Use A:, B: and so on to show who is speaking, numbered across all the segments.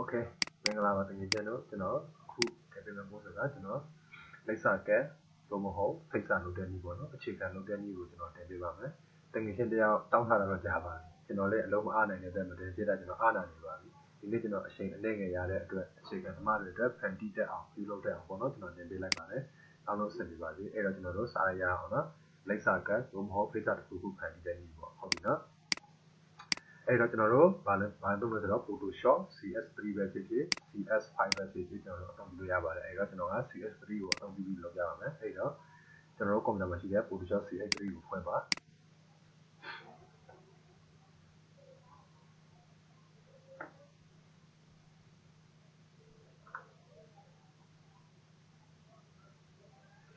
A: Okay မင်္ဂလာပါတကယ်ကျွန်တော်ကျွန်တော်အခုထည့်ပေးမယ့်ပုံစံကကျွန်တော်လိပ်စာကက်သို့မဟုတ်ဖိတ်စာလုပ်တဲ့နည်းပေါ့နော်အခြေခံလုပ်တဲ့နည်းကိုကျွန်တော်တင်ပေးပါမယ်တကယ်ချင်းတရားတောင်းထားတာတော့ကြားပါပြီကျွန်တော်လည်းအလုံးမအားနိုင်တဲ့အတွက်မတင်ဖြစ်တာကျွန်တော်အားနာနေပါပြီဒီနေ့ကျွန်တော်အချိန်အနည်းငယ်ရတဲ့အတွက်အခြေခံသမားတွေအတွက်ဖန်တီးတက်အောင်ပြုလုပ်တဲ့အောင်ပေါ့နော်ကျွန်တော်တင်ပေးလိုက်ပါတယ်အားလုံးဆင်ပြေပါစေအဲ့တော့ကျွန်တော်တို့စားရရအောင်နော်လိပ်စာကက်သို့မဟုတ်ဖိတ်စာတစ်ခုခုဖန်တီးတဲ့နည်းပေါ့ဟုတ်ပြီနော် အဲ့တော့ကျွန်တော်တို့ဘာလဲဘာလုပ်လို့ဆိုတော့ Photoshop CS3 ပဲဖြစ်ဖြစ် CS5 ပဲဖြစ်ဖြစ်ကျွန်တော်တို့အသုံးပြုလို့ရပါတယ်အဲ့တော့ကျွန်တော်က CS3 ကိုအသုံးပြုပြီးလုပ်ပြပါမယ်အဲ့တော့ကျွန်တော်တို့ကွန်ပျူတာမှာရှိတဲ့ Photoshop CS3 ကိုဖွင့်ပါ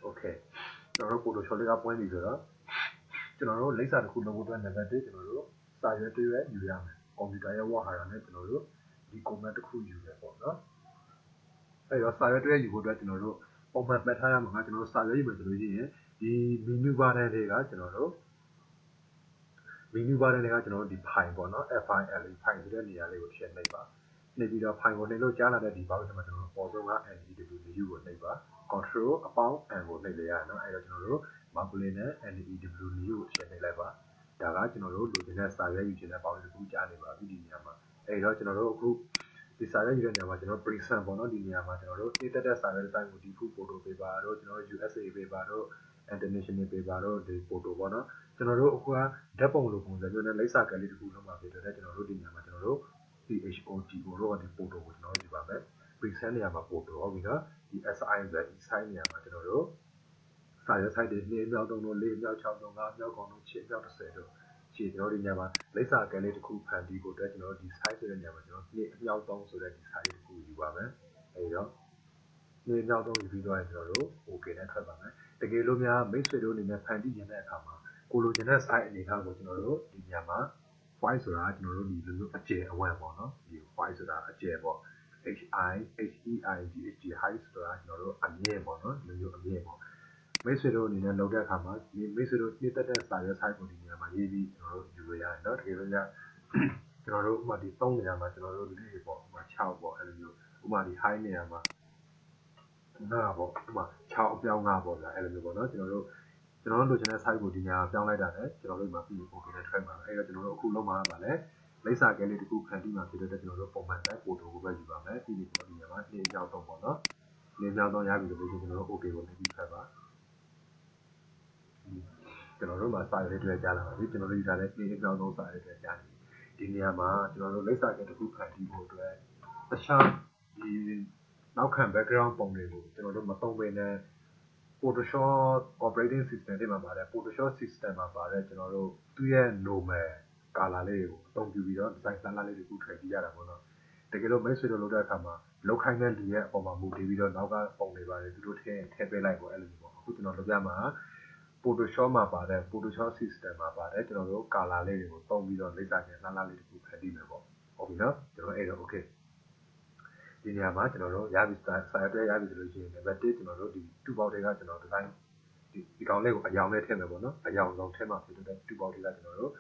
A: โอเคကျွန်တော်တို့ Photoshop လေးကပွင့်ပြီဆိုတော့ကျွန်တော်တို့လိပ်စာတစ်ခုလုပ်ဖို့အတွက်နံပါတ်1ကျွန်တော်တို့ စာရွက်တွေရွက်ယူရမယ်ကွန်ပျူတာရဲ့ဝါဟာရနဲ့ကျွန်တော်တို့ဒီ comment တစ်ခုယူရပေါ့နော်အဲ့တော့စာရွက်တွေယူဖို့အတွက်ကျွန်တော်တို့ပုံမှန်မှတ်ထားရမှာကကျွန်တော်တို့စာရွက်ယူမယ်ဆိုလို့ရှိရင်ဒီ menu bar ထဲတွေကကျွန်တော်တို့ menu bar ထဲတွေကကျွန်တော်တို့ဒီ file ပေါ့နော် file file ဆိုတဲ့နေရာလေးကိုထည့်နှိပ်ပါနှိပ်ပြီးတော့ file ကိုနှိပ်လို့ကြားလာတဲ့ဒီ box ထဲမှာကျွန်တော်တို့ပေါ်ဆုံးက NEW ကိုနှိပ်ပါ control အပေါင်း n ကိုနှိပ်လိုက်ရအောင်အဲ့တော့ကျွန်တော်တို့ marble နဲ့ NEW ကိုထည့်နှိပ်လိုက်ပါ ဒါကကျွန်တော်တို့လိုချင်တဲ့စာရွက်ယူချင်တဲ့ပေါင်းတစ်ခုကြားနေပါပြီဒီနေရာမှာအဲ့တော့ကျွန်တော်တို့အခုဒီစာရွက်ယူတဲ့နေရာမှာကျွန်တော် present ပေါ့နော်ဒီနေရာမှာကျွန်တော်တို့တိတက်တဲ့စာရွက်တိုင်းကိုဒီခု photo paper တို့ကျွန်တော်တို့ USA paper တို့ international paper တို့ဒီ photo ပေါ့နော်ကျွန်တော်တို့အခုကဓာတ်ပုံလိုပုံစံမျိုးနဲ့လိပ်စာကလေးတစ်ခုလုံးမှာဖြစ်တဲ့ကျွန်တော်တို့ဒီနေရာမှာကျွန်တော်တို့ PHOTO တို့ဒီ photo ကိုကျွန်တော်တို့ဒီပါမယ် present နေရာမှာ photo ဟုတ်ပြီနော်ဒီ SI ဆိုတဲ့ sign နေရာမှာကျွန်တော်တို့ စာရွက် site တွေ2မြောက်3တို့4မြောက်6တို့5မြောက်9တို့6မြောက်10တို့ခြေကျွန်တော်ဒီညမှာလိပ်စာကလေးတစ်ခုဖန်တီးဖို့အတွက်ကျွန်တော်ဒီ size ဆိုတဲ့ညမှာကျွန်တော်နှစ်အမြောက်3ဆိုတဲ့ဒီ size တစ်ခုယူပါမယ်အဲဒီတော့နှစ်အမြောက်3ယူပြီးတော့ကျွန်တော်တို့ okay နဲ့ထွက်ပါမယ်တကယ်လို့များမိတ်ဆွေတို့အနေနဲ့ဖန်တီးခြင်းတဲ့အခါမှာကိုလိုချင်တဲ့ size အနေအထားကိုကျွန်တော်တို့ဒီညမှာ file ဆိုတာကျွန်တော်တို့ဒီလိုမျိုးအကျယ်အဝန့်ပေါ့နော်ဒီ file ဆိုတာအကျယ်ပေါ့ HI HEI GHG height ဆိုတာကျွန်တော်တို့အမြင့်ပေါ့နော်ဒီလိုမျိုးအမြင့်ပေါ့ မိတ်ဆွေတို့အနေနဲ့လုပ်တဲ့အခါမှာဒီမိတ်ဆွေတို့နှစ်သက်တဲ့စာရွက် site ကိုဒီနေရာမှာရေးပြီးကျွန်တော်တို့ယူလို့ရတယ်เนาะတကယ်လို့ညကျွန်တော်တို့ဥပမာဒီ3နေရာမှာကျွန်တော်တို့လေးပေါ့ဥပမာ6ပေါ့အဲ့လိုမျိုးဥပမာဒီ high နေရာမှာ9ပေါ့ဥပမာ6အပြောင်း9ပေါ့ဗျာအဲ့လိုမျိုးပေါ့เนาะကျွန်တော်တို့ကျွန်တော်တို့လိုချင်တဲ့ site ကိုဒီနေရာပြောင်းလိုက်တာလည်းကျွန်တော်တို့မှာပြီး okay နဲ့ track ပါအဲ့တော့ကျွန်တော်တို့အခုလုံးမှာပါလဲလိပ်စာကဲလေးတစ်ခုခံပြီးမှဖြစ်တဲ့ကျွန်တော်တို့ပုံမှန်တိုင်း photo ကိုပဲယူပါမယ်ပြီးပြီးကျွန်တော်ဒီနေရာမှာနေကြောက်တော့ပေါ့နော်နေကြောက်တော့ရပြီလို့ကျွန်တော်တို့ okay ကိုနေပြီးဖတ်ပါ ကျွန်တော်တို့မှာစာရေးတွေကြားလာပါပြီကျွန်တော်တို့ယူထားတဲ့ play အကြောင်းဆုံးစာရေးတွေကြားနေဒီနေရာမှာကျွန်တော်တို့လိပ်စာကတစ်ခုခံပြီးဖို့အတွက်တခြားဒီနောက်ခံ background ပုံတွေကိုကျွန်တော်တို့မသုံးဘဲနဲ့ Photoshop operating system တွေမှာပါတယ် Photoshop system မှာပါတယ်ကျွန်တော်တို့သူ့ရဲ့ normal color လေးကိုအသုံးပြုပြီးတော့ design color လေးတွေကိုထည့်ကြည့်ရတာပေါ့နော်တကယ်လို့ make ဆွေလို့လုပ်တဲ့အခါမှာလောက်ခိုင်းတဲ့လူရဲ့အပေါ်မှာမူတည်ပြီးတော့နောက်ကပုံတွေပါတယ်သူတို့ထည့်ထည့်ပေးလိုက်ပေါ့အဲ့လိုမျိုးပေါ့အခုကျွန်တော်လုပ်ပြမှာ Photoshop မှာပါတဲ့ Photoshop system မှာပါတဲ့ကျွန်တော်တို့ color လေးတွေကိုသုံးပြီးတော့လိပ်စာကျန်လှလှလေးတစ်ခုဖန်တီးမယ်ပေါ့ဟုတ်ပြီနော်ကျွန်တော်အဲ့တော့ okay ဒီနေရာမှာကျွန်တော်တို့ရပြီစာရွက်တွေရပြီဆိုလို့ရှိရင် level 1ကျွန်တော်တို့ဒီ2 box တွေကကျွန်တော်ဒီဇိုင်းဒီဒီကောင်လေးကိုအယောင်လေးထည့်မယ်ပေါ့နော်အယောင်ဆုံးထည့်မှဖြစ်တဲ့2 box တွေကကျွန်တော်တို့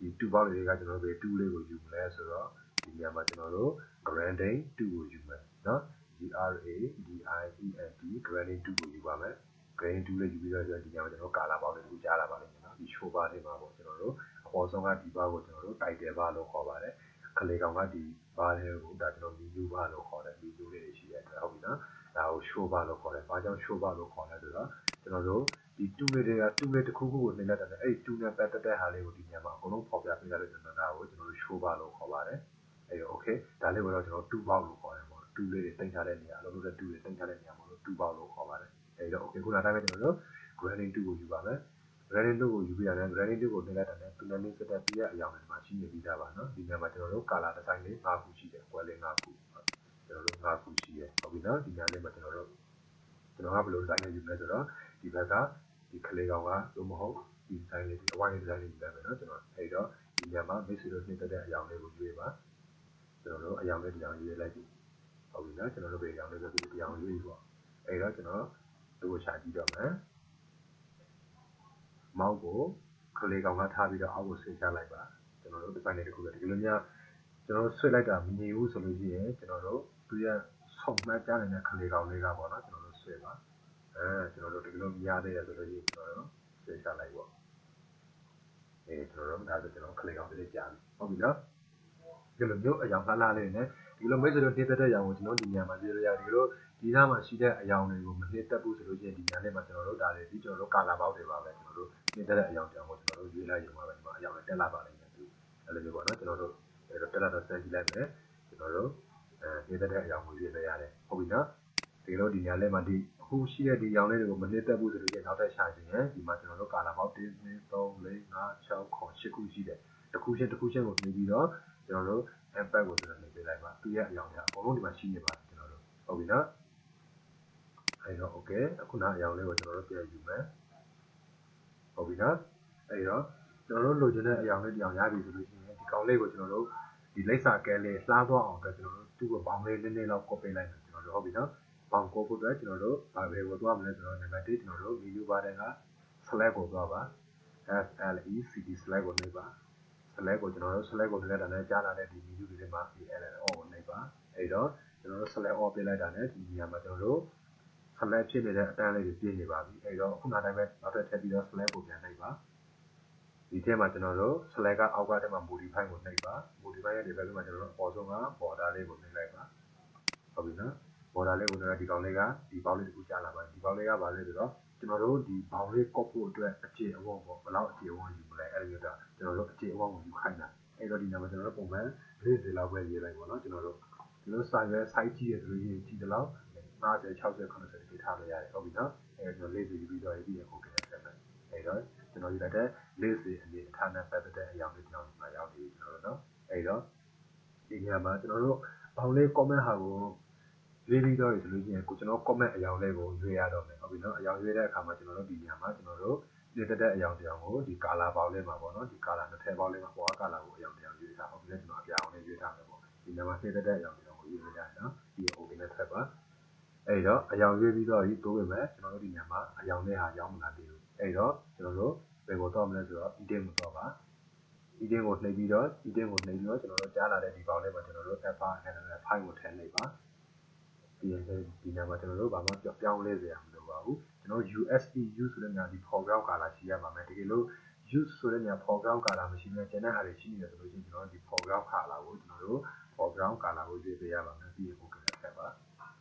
A: ဒီ2 box တွေကကျွန်တော်တို့2လေးကိုယူမလဲဆိုတော့ဒီနေရာမှာကျွန်တော်တို့ grading 2ကိုယူမယ်နော် G R A D I E N T grading 2ကိုယူပါမယ် grading 2လေးယူပြီးတော့ဒီနေရာမှာကျွန်တော် color box လေးကိုကြားလာပါလိမ့်မယ်နော်ဒီ show bar လေးမှာပေါ့ကျွန်တော်တို့အပေါ်ဆုံးကဒီ bar ကိုကျွန်တော်တို့ title bar လို့ခေါ်ပါတယ်ကလေးကောင်ကဒီဘားလေးကိုဒါကျွန်တော် menu bar လို့ခေါ်တယ် menu လေးတွေရှိတဲ့အတွက်ဟုတ်ပြီနော်ဒါကို show bar လို့ခေါ်တယ်ဘာကြောင့် show bar လို့ခေါ်လဲဆိုတော့ကျွန်တော်တို့ဒီ2လေးတွေက2လေးတစ်ခုခုကိုနှိမ့်လိုက်တယ်အဲ့ဒီ2နဲ့ပတ်သက်တဲ့ဟာလေးကိုဒီညမှာအကုန်လုံးဖော်ပြပေးရလို့ကျွန်တော်ဒါကိုကျွန်တော်တို့ show bar လို့ခေါ်ပါတယ်အဲ့တော့ okay ဒါလေးကိုတော့ကျွန်တော်2 box လို့ခေါ်တယ်ပေါ့2လေးတွေတင်ထားတဲ့နေရာအလုံးလုံးတဲ့2တွေတင်ထားတဲ့နေရာမှာလို့2 box လို့ခေါ်ပါတယ် အဲ့တော့ okay ခုနကတိုင်းပဲကျွန်တော်တို့ grading 2ကိုယူပါမယ် grading 2ကိုယူပြီးရတယ် grading 2ကိုနှိမ့်လိုက်တယ်သူလည်းနှိမ့်စတဲ့ပြည့်အရောင်တွေမှာရှိနေပြီးသားပါနော်ဒီနေရာမှာကျွန်တော်တို့ color design လေး5ခုရှိတယ်ကွယ်လေး5ခုကျွန်တော်တို့5ခုရှိတယ်ဟုတ်ပြီနော်ဒီနေရာလေးမှာကျွန်တော်တို့ကျွန်တော်ကဘယ်လို design လေးယူမလဲဆိုတော့ဒီဘက်ကဒီကလေးကောင်ကသို့မဟုတ်ဒီ design လေးဒီအဝိုင်း design လေးယူလိုက်မယ်နော်ကျွန်တော်အဲ့တော့ဒီနေရာမှာ mix လို့နှိမ့်တဲ့အရောင်လေးကိုရွေးပါကျွန်တော်တို့အရောင်လေးဒီအောင်ရွေးလိုက်ပြီဟုတ်ပြီနော်ကျွန်တော်တို့ဘယ်အရောင်လေးဆိုဒီအောင်ရွေးပေါ့အဲ့တော့ကျွန်တော် တို့ချာကြည့်တော့မယ်မောက်ကိုကလေးကောင်ကထားပြီးတော့အောက်ကိုဆင်းချလိုက်ပါကျွန်တော်တို့ design လေးတစ်ခုပဲဒီလိုမျိုးကျွန်တော်တို့ဆွဲလိုက်တာမငြိဘူးဆိုလို့ရှိရင်ကျွန်တော်တို့သူရဆုံမှတ်ကြနေတဲ့ခလေးကောင်လေးကပေါ့နော်ကျွန်တော်တို့ဆွဲပါအဲကျွန်တော်တို့ဒီလိုများသေးတယ်ဆိုလို့ရှိရင်ကျွန်တော်တို့ဆွဲချလိုက်ပေါ့အဲကျွန်တော်တို့ဒါဆိုကျွန်တော်ခလေးကောင်လေးကြားပြီဟုတ်ပြီနော်ဒီလိုမျိုးအယောင်လှလှလေးနဲ့ဒီလိုမိတ်ဆွေတို့တင်းသက်တဲ့အယောင်ကိုကျွန်တော်ဒီညမှာပြောလို့ရတယ်ဒီလို ဒီနားမှာရှိတဲ့အယောင်တွေကိုမနှိမ့်သက်ဘူးဆိုလို့ရှိရင်ဒီညလေးမှာကျွန်တော်တို့ဒါတွေဒီကျွန်တော်တို့ကာလာပေါက်တွေပါပဲကျွန်တော်တို့နှိမ့်သက်တဲ့အယောင်တောင်ကိုကျွန်တော်တို့ရွေးလိုက်ရုံပါပဲဒီမှာအယောင်နဲ့တက်လာပါလိမ့်မယ်သူအဲ့လိုမျိုးပေါ့နော်ကျွန်တော်တို့အဲ့တော့တက်လာတော့ဆက်ကြည့်လိုက်မယ်ကျွန်တော်တို့အဲနှိမ့်သက်တဲ့အယောင်ကိုရွေးပေးရတယ်ဟုတ်ပြီနော်ဒီလိုဒီညလေးမှာဒီအခုရှိတဲ့ဒီရောင်လေးတွေကိုမနှိမ့်သက်ဘူးဆိုလို့ရှိရင်နောက်ထပ်ရှာချင်ရင်ဒီမှာကျွန်တော်တို့ကာလာပေါက်1 2 3 4 5 6 8ခုရှိတယ်တစ်ခုချင်းတစ်ခုချင်းကိုနှိမ့်ပြီးတော့ကျွန်တော်တို့ impact ကိုကျွန်တော်နှိမ့်ပေးလိုက်ပါသူရဲ့အယောင်တွေအကုန်လုံးဒီမှာရှိနေပါတယ်ကျွန်တော်တို့ဟုတ်ပြီနော် အဲ့တော့ okay အခုနောက်အယောင်လေးကိုကျွန်တော်တို့ပြန်ယူမယ်ဟုတ်ပြီနော်အဲ့တော့ကျွန်တော်တို့လိုချင်တဲ့အယောင်လေးတရားရပြီဆိုလို့ရှိရင်ဒီကောင်လေးကိုကျွန်တော်တို့ဒီလိပ်စာကဲလေးလှားသွားအောင်အတွက်ကျွန်တော်တို့သူ့ကိုဘောင်းလေးနည်းနည်းလောက်ကော့ပေးလိုက်မယ်ကျွန်တော်တို့ဟုတ်ပြီနော်ဘောင်းကော့ဖို့အတွက်ကျွန်တော်တို့ဘာပဲကိုသွားမလဲဆိုတော့နံပါတ်1ကျွန်တော်တို့ menu bar တဲ့က select ကိုသွားပါ S L E C D select ကိုနှိပ်ပါ select ကိုကျွန်တော်တို့ select ကိုလည်းဒါနဲ့ကြားလာတဲ့ဒီ menu တွေထဲမှာ AL on ကိုနှိပ်ပါအဲ့တော့ကျွန်တော်တို့ select off ပေးလိုက်တာနဲ့ဒီနေရာမှာကျွန်တော်တို့ select ဖြစ်နေတဲ့အတန်းလေးတွေပြည့်နေပါပြီအဲ့တော့ခုနတိုင်းပဲနောက်ထပ်ထပ်ပြီးတော့ select ကိုပြန်နှိပ်ပါဒီထဲမှာကျွန်တော်တို့ select ကအောက်ကတည်းမှာ modify ကိုနှိပ်ပါ modify ရဲ့ level မှာကျွန်တော်တို့အပေါ်ဆုံးက border လေးကိုနှိပ်လိုက်ပါဟုတ်ပြီနော် border လေးကိုကျွန်တော်ဒီကောင်လေးကဒီပေါက်လေးတစ်ခုကြားလာပါတယ်ဒီပေါက်လေးကဘာလဲဆိုတော့ကျွန်တော်တို့ဒီဘောင်လေးကော့ဖို့အတွက်အခြေအဝန်းပေါ့ဘယ်လောက်အခြေအဝန်းယူမလဲအဲ့လိုမျိုးတော့ကျွန်တော်တို့အခြေအဝန်းကိုယူခိုင်းတာအဲ့တော့ဒီညမှာကျွန်တော်တို့ပုံမှန်40လောက်ပဲရေးလိုက်ပေါ့နော်ကျွန်တော်တို့ဒီလို size ပဲ size ကြီးရဆိုလို့ရေးကြည့်တယ်လို့ 50 60 90တိထားလို့ရတယ်ဟုတ်ပြီနော်အဲ့တော့40ယူပြီးတော့ရေးပြီးရဟုတ်ကဲ့ဆက်မယ်အဲ့တော့ကျွန်တော်ယူလိုက်တဲ့40အနေအထားနဲ့ပတ်သက်တဲ့အရာလေးကျွန်တော်ဒီမှာရောက်နေပြီကျွန်တော်တို့နော်အဲ့တော့ဒီညမှာကျွန်တော်တို့ဘောင်လေး comment ဟာကိုရွေးပြီးတော့ဆိုလို့ရှိရင်ကိုကျွန်တော် comment အယောင်လေးကိုရွေးရတော့မယ်ဟုတ်ပြီနော်အယောင်ရွေးတဲ့အခါမှာကျွန်တော်တို့ဒီညမှာကျွန်တော်တို့ပြတက်တဲ့အယောင်တရားကိုဒီ color ပေါင်းလေးမှာပေါ့နော်ဒီ color နှစ်ထည့်ပေါင်းလေးမှာဟိုက color ကိုအယောင်တရားရွေးထားဟုတ်ပြီလေကျွန်တော်အပြာအောင်လေးရွေးထားမယ်ပေါ့ဒီညမှာပြတက်တဲ့အယောင်တရားကိုရွေးရတာနော်ဒီ OK နဲ့ထပ်ပါ အဲ့တော့အယောင်ရွေးပြီးတော့ဒီတိုးဝင်မယ်ကျွန်တော်တို့ဒီညမှာအယောင်လေးဟာရောက်မလာသေးဘူးအဲ့တော့ကျွန်တော်တို့ဘယ်ကိုတော့မလဲဆိုတော့ edit ကိုတော့ပါ edit ကိုနှိပ်ပြီးတော့ edit ကိုနှိပ်ပြီးတော့ကျွန်တော်တို့ကြားလာတဲ့ဒီပေါင်းလေးမှာကျွန်တော်တို့ app file နဲ့ file ကိုထည့်လိုက်ပါဒီဒီနာမှာကျွန်တော်တို့ဘာမှပြောင်းလဲစရာမလိုပါဘူးကျွန်တော် USE use ဆိုတဲ့ညာဒီ foreground color ရှိရပါမယ်တကယ်လို့ use ဆိုတဲ့ညာ foreground color မရှိဘဲကျန်တဲ့ဟာတွေရှိနေတယ်ဆိုလို့ရှိရင်ကျွန်တော်ဒီ foreground color ကိုကျွန်တော်တို့ foreground color ကိုရွေးပေးရပါမယ်ပြီးရင် OK နဲ့ဆက်ပါ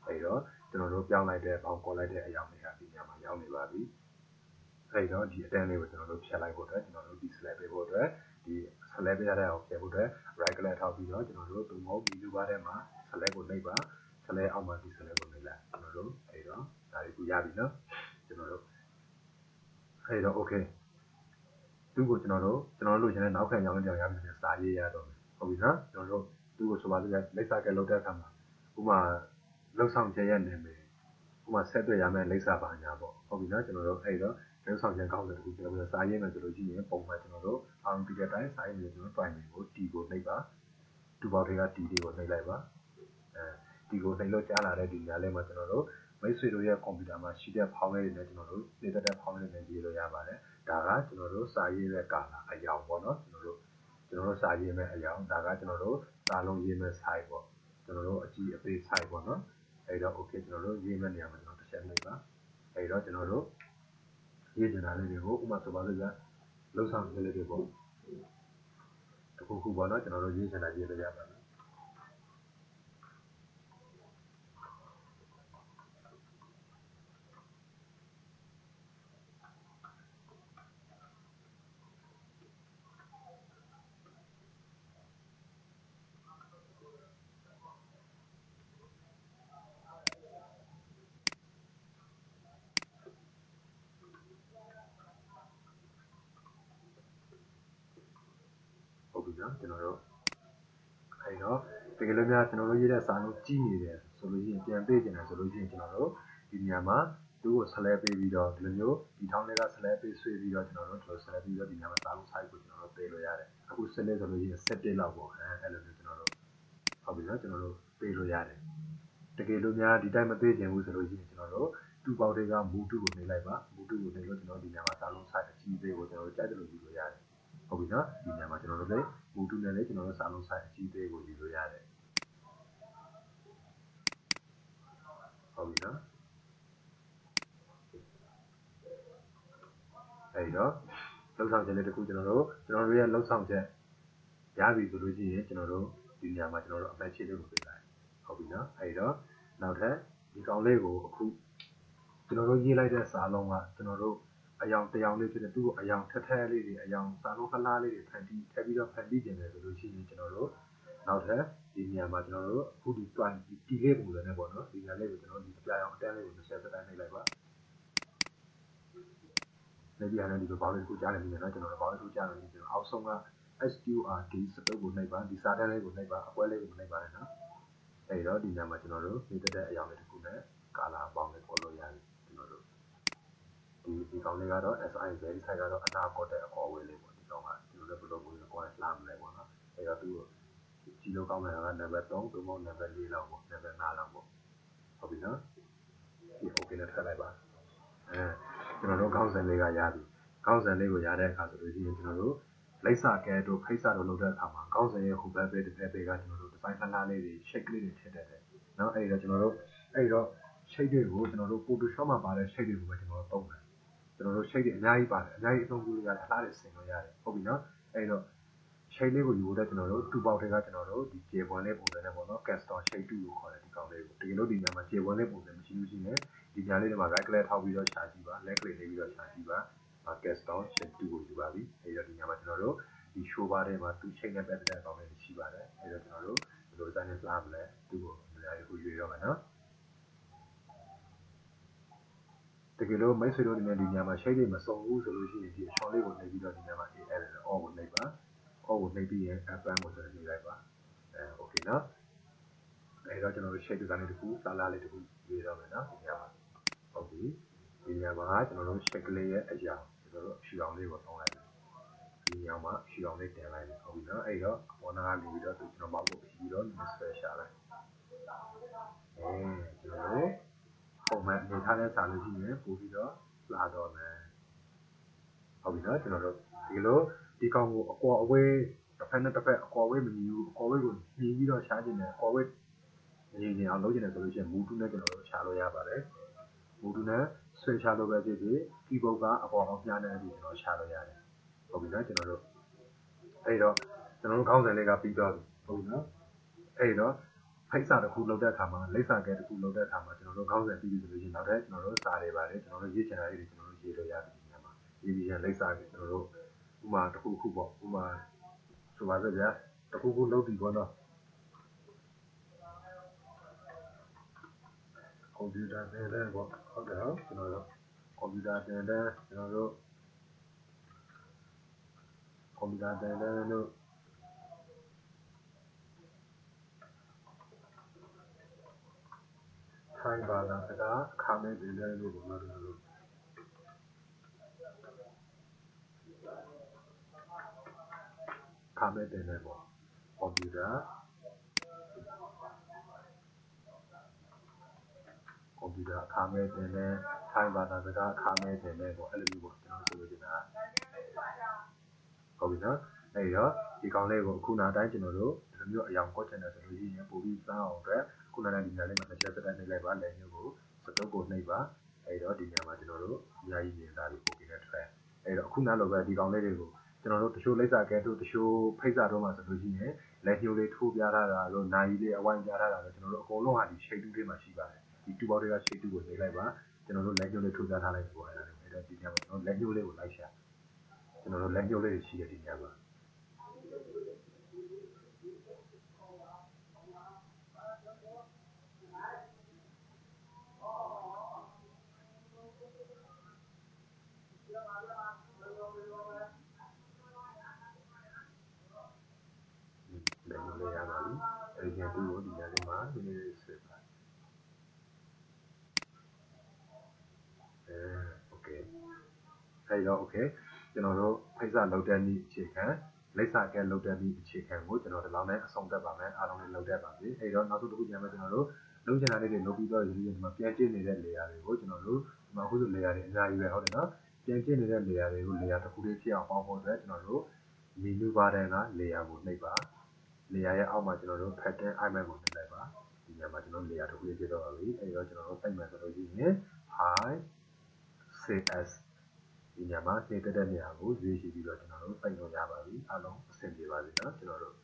A: အဲ့တော့ ကျွန်တော်တို့ပြောင်းလိုက်တဲ့ပေါင်းခေါ်လိုက်တဲ့အရာတွေကဒီညမှာရောက်နေပါပြီအဲ့တော့ဒီအတန်းလေးကိုကျွန်တော်တို့ဖြတ်လိုက်ဖို့အတွက်ကျွန်တော်တို့ဒီ select ပေးဖို့အတွက်ဒီ select ပေးရတဲ့အောင်ဖြတ်ဖို့အတွက် right click ထောက်ပြီးတော့ကျွန်တော်တို့သုံးဖို့ menu bar ထဲမှာ select ကိုနှိပ်ပါဆလဲအောက်မှာဒီဆလဲကိုနေလိုက်ကျွန်တော်တို့အဲ့တော့ဒါလေးကိုရပြီနော်ကျွန်တော်တို့အဲ့တော့ okay သူ့ကိုကျွန်တော်တို့ကျွန်တော်တို့လိုချင်တဲ့နောက်ခံရောင်းကြောင်ရပြီစာရေးရတော့မယ်ဟုတ်ပြီနော်ကျွန်တော်တို့သူ့ကိုဆိုပါစို့လိပ်စာကလောက်တဲ့အခါမှာဥမာ လောက်ဆောင်ချက်ရဲ့နာမည်ဥမာဆက်တွေ့ရမယ့်လိပ်စာပါညာပေါ့ဟုတ်ပြီနော်ကျွန်တော်တို့အဲ့တော့လောက်ဆောင်ချက်ကောင်းတဲ့အခုကျွန်တော်တို့စာရေးမယ်ဆိုလို့ရှိရင်ပုံမှန်ကျွန်တော်တို့အောင်ဒီတဲ့အတိုင်းစာရေးမယ်ကျွန်တော်တို့ primary ကို T ကိုနှိပ်ပါတူပေါက်တွေက T တွေကိုနှိပ်လိုက်ပါအဲဒီကိုနှိပ်လို့ကြားလာတဲ့ဒီညာလေးမှာကျွန်တော်တို့မိတ်ဆွေတို့ရဲ့ကွန်ပျူတာမှာရှိတဲ့ဖောင်းလေးတွေနဲ့ကျွန်တော်တို့နေတဲ့တဲ့ဖောင်းလေးတွေနဲ့ရေးလို့ရပါတယ်ဒါကကျွန်တော်တို့စာရေးတဲ့ကာလာအယောင်ပေါ့နော်ကျွန်တော်တို့ကျွန်တော်တို့စာရေးမဲ့အယောင်ဒါကကျွန်တော်တို့စာလုံးရေးမဲ့ size ပေါ့ကျွန်တော်တို့အကြီးအသေး size ပေါ့နော် အဲ့တော့ okay ကျွန်တော်တို့ရေးမဲ့နေရာမှာကျွန်တော်တစ်ချက်နှိပ်ပါအဲ့တော့ကျွန်တော်တို့ရေးချင်တာလေးတွေကိုဥပမာဆိုပါလို့ရလုံးဆောင်ကလေးတွေပေါ့တခုခုပေါ့နော်ကျွန်တော်တို့ရေးချင်တာရေးလို့ရပါတယ် နော်ကျွန်တော်တို့အဲဒီတော့တကယ်လို့များကျွန်တော်တို့ရေးတဲ့စာလုံးကြီးနေတယ်ဆိုလို့ရှိရင်ပြန်ပေးကျင်တယ်ဆိုလို့ရှိရင်ကျွန်တော်တို့ဒီနေရာမှာသူ့ကိုဆက်လဲပေးပြီးတော့ဒီလိုမျိုးဒီထောင်းလေးကဆက်လဲပေးဆွေးပြီးတော့ကျွန်တော်တို့ဒီလိုဆက်လဲပြီးတော့ဒီနေရာမှာစာလုံး size ကိုကျွန်တော်တို့ပေးလို့ရတယ်အခုဆက်လဲဆိုလို့ရှိရင်7လောက်ပေါ့အဲအဲ့လိုမျိုးကျွန်တော်တို့ဟုတ်ပြီနော်ကျွန်တော်တို့ပေးလို့ရတယ်တကယ်လို့များဒီတိုင်းမပေးကျင်ဘူးဆိုလို့ရှိရင်ကျွန်တော်တို့တူပေါက်တွေကမူတူကိုနေလိုက်ပါမူတူကိုနေလို့ကျွန်တော်ဒီနေရာမှာစာလုံး size အကြီးသေးကိုကျွန်တော်တို့ကြိုက်တယ်လို့ယူလို့ရတယ်ဟုတ်ပြီနော်ဒီနေရာမှာကျွန်တော်တို့လည်း မူတူနဲ့လည်းကျွန်တော်တို့စာလုံးဆိုင်အကြီးသေးကိုယူလို့ရတယ်ဟုတ်ပြီနော်အဲဒီတော့လောက်ဆောင်ချက်လေးတစ်ခုကျွန်တော်တို့ကျွန်တော်တို့ရဲ့လောက်ဆောင်ချက်ရပြီဆိုလို့ရှိရင်ကျွန်တော်တို့ဒီနေရာမှာကျွန်တော်တို့အမှတ်ချလေးကိုပေးလိုက်ဟုတ်ပြီနော်အဲဒီတော့နောက်ထပ်ဒီကောင်လေးကိုအခုကျွန်တော်တို့ရေးလိုက်တဲ့စာလုံးကကျွန်တော်တို့ အယောင်တယောင်လေးဖြစ်တဲ့သူ့ကိုအယောင်ထက်ထက်လေးတွေအယောင်စာလုံးခလားလေးတွေဖန်တီးထပ်ပြီးတော့ဖန်တီးကျင်တယ်ဆိုလို့ရှိရင်ကျွန်တော်တို့နောက်ထပ်ဒီနေရာမှာကျွန်တော်တို့အခုဒီ point ဒီတီလေးပုံစံနဲ့ပေါ့နော်ဒီနေရာလေးကိုကျွန်တော်ဒီအပြာရောင်အတန်းလေးကို20စတိုင်းနှိပ်လိုက်ပါလက်ပြရတယ်ဒီလိုဘောင်းလေးကိုကြားနေပြီနော်ကျွန်တော်တို့ဘောင်းလေးကိုကြားနေပြီကျွန်တော်အောက်ဆုံးက SQRT စတုပ်ကိုနှိပ်ပါဒီစာတန်းလေးကိုနှိပ်ပါအပွဲလေးကိုနှိပ်ပါနဲ့နော်အဲဒီတော့ဒီနေရာမှာကျွန်တော်တို့နေတဲ့အယောင်လေးတစ်ခုနဲ့ကာလာပေါင်းလေးပေါ်လို့ရတယ်ကျွန်တော်တို့ ဒီဒီကောင်လေးကတော့ SI verify ကတော့အနာကော့တဲ့အပေါ်ဝင်လေးပေါ့ဒီကောင်ကဒီလိုလည်းဘယ်လိုမျိုး request လာမလဲပေါ့နော်အဲ့တော့သူဒီလိုကောင်းတာက number 3သို့မဟုတ် number 4လောက်ပေါ့ number 5လောက်ပေါ့ဟုတ်ပြီနော်ဒီ okay နဲ့ထပ်လိုက်ပါအဲကျွန်တော်တို့ကောင်းစံလေးကရပြီကောင်းစံလေးကိုရတဲ့အခါဆိုလို့ရှိရင်ကျွန်တော်တို့လိပ်စာကဲတို့ဖိတ်စာတို့လုပ်တဲ့အခါမှာကောင်းစံရဲ့ဟိုဘက်ဘေးတစ်ဖက်ဘေးကကျွန်တော်တို့ design လှလှလေးတွေ shape လေးတွေထည့်တတ်တယ်နော်အဲ့ဒါကျွန်တော်တို့အဲ့တော့ shape တွေကိုကျွန်တော်တို့ Photoshop မှာပါတဲ့ shape တွေကိုပဲကျွန်တော်တို့ပုံတယ် ကျွန်တော်တို့ shape တွေအများကြီးပါတယ်အများကြီးအသုံးပြုလို့ရတယ်အလားတူဆင်လို့ရတယ်ဟုတ်ပြီနော်အဲ့တော့ shape လေးကိုယူတဲ့ကျွန်တော်တို့2 box တွေကကျွန်တော်တို့ဒီကျေပွန်လေးပုံစံနဲ့ပေါ့နော် custom shape 2ကိုခေါ်တဲ့ဒီကောင်လေးကိုတကယ်လို့ဒီညမှာကျေပွန်လေးပုံစံမရှိဘူးရှိနေဒီညလေးတွေမှာ right click ထောက်ပြီးတော့ရှာကြည့်ပါ left click လေးပြီးတော့ရှာကြည့်ပါ custom shape 2ကိုယူပါပြီအဲ့တော့ဒီညမှာကျွန်တော်တို့ဒီ show bar ထဲမှာသူ shape နဲ့ပတ်သက်တဲ့အကောင်လေးရှိပါတယ်အဲ့တော့ကျွန်တော်တို့ဘယ်လို design လုပ်မလဲသူ့ကိုအများကြီးကိုရွေးရမယ်နော် တကယ်လို့မိတ်ဆွေတို့ဒီနေ့ဒီညမှာ shape တွေမစုံဘူးဆိုလို့ရှိရင်ဒီအချောင်းလေးကိုနှိပ်ပြီးတော့ဒီညမှာ AL နဲ့ all ကိုနှိပ်ပါ all ကိုနှိပ်ပြီးရင် FM ကိုဆက်ပြီးလိုက်ပါအဲ okay နော်အဲတော့ကျွန်တော်တို့ shape design လေးတခုစာလားလေးတခုရေးတော့မယ်နော်ဒီညမှာဟုတ်ပြီဒီညမှာကျွန်တော်တို့ shape ကလေးရဲ့အရာကျွန်တော်တို့ဖြူအောင်လေးကိုသုံးလိုက်ဒီညမှာဖြူအောင်လေးတင်လိုက်ဟုတ်ပြီနော်အဲတော့ဘောနာကနေပြီးတော့သူကျွန်တော်မောက်ကိုပြီးတော့ special လိုက်အဲကျွန်တော်တို့ ပုံမှန်နေထားတဲ့စာလို့ရှိရင်ပို့ပြီးတော့လာတော့မယ်ဟုတ်ပြီနော်ကျွန်တော်တို့ဒီလိုဒီကောင်ကိုအကွာအဝေးတစ်ဖက်နဲ့တစ်ဖက်အကွာအဝေးမညီဘူးအကွာအဝေးကိုညီပြီးတော့ရှားခြင်းနဲ့အကွာအဝေးညီညီအောင်လုပ်ခြင်းနဲ့ဆိုလို့ရှိရင်မူတူနဲ့ကျွန်တော်တို့ရှားလို့ရပါတယ်မူတူနဲ့ဆွဲရှားလို့ပဲဖြစ်ဖြစ်ကီးဘုတ်ကအပေါ်အောင်ပြတဲ့အပြင်ကျွန်တော်ရှားလို့ရတယ်ဟုတ်ပြီနော်ကျွန်တော်တို့အဲ့တော့ကျွန်တော်တို့ခေါင်းစဉ်လေးကပြီးတော့ဟုတ်ပြီနော်အဲ့တော့ ဖိတ်စာတစ်ခုလုပ်တဲ့အခါမှာလိပ်စာကဲတစ်ခုလုပ်တဲ့အခါမှာကျွန်တော်တို့ခေါင်းစဉ်ပြီးပြီဆိုလို့ရှိရင်နောက်ထပ်ကျွန်တော်တို့စာတွေပါတယ်ကျွန်တော်တို့ရေးချင်တာတွေကျွန်တော်တို့ရေးလို့ရပြီဒီနေရာမှာရေးပြီးရင်လိပ်စာကကျွန်တော်တို့ဥမာတစ်ခုခုပေါ့ဥမာဆိုပါစို့ဗျာတစ်ခုခုလုပ်ပြီးပေါ့နော်ကွန်ပျူတာသင်တဲ့ပေါ့ဟုတ်တယ်ဟုတ်ကျွန်တော်တို့ကွန်ပျူတာသင်တဲ့ကျွန်တော်တို့ကွန်ပျူတာသင်တဲ့တို့ ထိုင်ပါလားဒါအခါမဲ့သင်တဲ့လို့ပေါ့နော်ကျွန်တော်တို့ခါမဲ့တင်နေပေါ့ကွန်ပျူတာကွန်ပျူတာအခါမဲ့တင်နေထိုင်ဘာသာစကားအခါမဲ့တင်နေပေါ့အဲ့လိုမျိုးပေါ့ကျွန်တော်ဆိုလို့နေတာဟုတ်ပြီနော်အဲ့တော့ဒီကောင်လေးကိုအခုနောက်တိုင်းကျွန်တော်တို့ဒီလိုမျိုးအယောင်ကွက်ချင်တယ်ဆိုလို့ရှိရင်ပို့ပြီးစားအောင်အတွက် ခုနကဒီညာလေးမှာတစ်ချက်စတိုင်းနှိပ်လိုက်ပါလက်ညှိုးကိုစတုပ်ကိုနှိပ်ပါအဲ့တော့ဒီညာမှာကျွန်တော်တို့အများကြီးမြင်သားပြီးပို့ပြီးနဲ့ထွက်အဲ့တော့အခုနောက်လိုပဲဒီကောင်လေးတွေကိုကျွန်တော်တို့တချို့လိပ်စာကဲတို့တချို့ဖိတ်စာတို့မှာဆိုလို့ရှိရင်လက်ညှိုးလေးထိုးပြထားတာတို့နာရီလေးအဝိုင်းပြထားတာတို့ကျွန်တော်တို့အကုန်လုံးဟာဒီ shade 2တွေမှာရှိပါတယ်ဒီ2ပေါက်တွေက shade 2ကိုနှိပ်လိုက်ပါကျွန်တော်တို့လက်ညှိုးလေးထိုးပြထားလိုက်ပေါ့အဲ့ဒါအဲ့တော့ဒီညမှာကျွန်တော်လက်ညှိုးလေးကိုလိုက်ရှာကျွန်တော်တို့လက်ညှိုးလေးတွေရှိတဲ့ဒီညမှာ အဲ့တော့ okay ကျွန်တော်တို့ဖိတ်စာလောက်တဲ့နည်းအခြေခံလိပ်စာကဲလောက်တဲ့နည်းအခြေခံကိုကျွန်တော်ဒီလောက်နဲ့အဆုံးသတ်ပါမယ်အားလုံးလည်းလောက်တတ်ပါပြီအဲ့တော့နောက်ဆုံးတစ်ခုပြန်မယ်ကျွန်တော်တို့လုံးချင်တာလေးတွေလုပ်ပြီးတော့ရည်ရည်ဒီမှာပြန်ကျင့်နေတဲ့ layer တွေကိုကျွန်တော်တို့ဒီမှာအခုဆို layer တွေအများကြီးပဲဟုတ်တယ်နော်ပြန်ကျင့်နေတဲ့ layer တွေကို layer တစ်ခုလေးဖြစ်အောင်ပေါင်းဖို့အတွက်ကျွန်တော်တို့ menu bar တန်းက layer ကိုနှိပ်ပါ layer ရဲ့အောက်မှာကျွန်တော်တို့ pattern icon ကိုနှိပ်လိုက်ပါဒီညမှာကျွန်တော် layer တစ်ခုလေးဖြစ်တော့ပါပြီအဲ့တော့ကျွန်တော်တို့စိုက်မယ်ဆိုလို့ရှိရင် high cs ဒီညမှာနှိပ်တဲ့နေရာကိုရွေးချယ်ပြီးတော့ကျွန်တော်တို့စိုက်လို့ရပါပြီအားလုံးအဆင်ပြေပါစေနော်ကျွန်တော်တို့